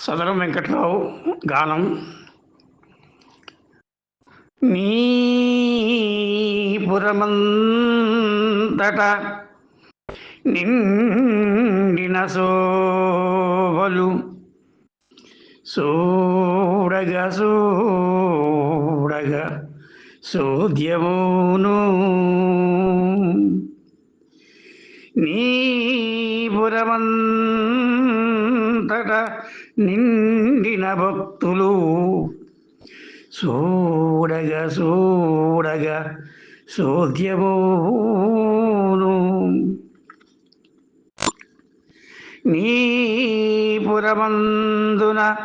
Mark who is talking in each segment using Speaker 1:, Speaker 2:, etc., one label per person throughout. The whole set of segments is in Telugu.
Speaker 1: సదరం వెంకట్రావు గానం. నీ పురమంతట నిండిన శోభలు సోడగ సోడగ సోద్యమును. నీ పురమంతట నిండిన భక్తులు. చూడగ చూడగ సోద్యమును. నీ పురమందున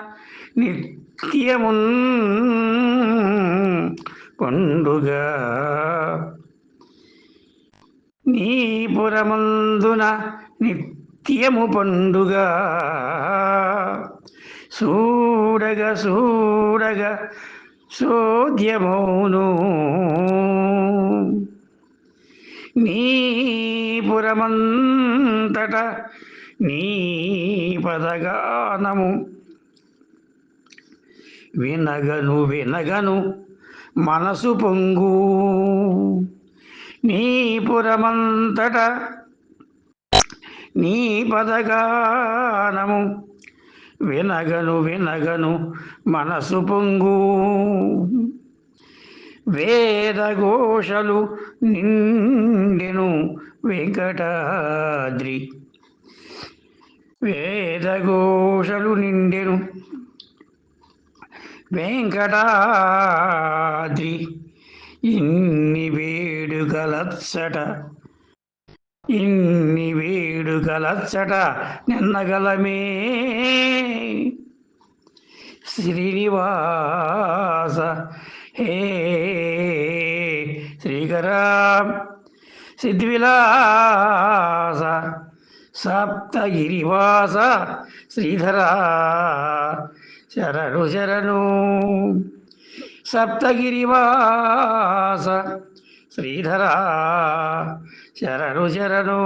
Speaker 1: నిత్యమున్ పండుగ నీ పురమందున నిత్యము పండుగ. చూడగ చూడగ సోద్యమౌను. నీ పురమంతట నీ పదగానము వినగను వినగను మనసు పొంగు. నీ పురమంతట నీ పదగానము వినగను వినగను మనసు పొంగు. వేదఘోషలు నిండెను వెంకటాద్రి. వేదఘోషలు నిండెను వెంకటాద్రి. ఇన్ని వేడుకలచ్చట ఇన్ని వేడుకలచ్చట నిన్నగలమే. శ్రీనివాస హే శ్రీకర సిద్ధివిలాస సప్తగిరివాస శ్రీధరా శరణు శరణు సప్తగిరివాస శ్రీధరా శరణు శరణు.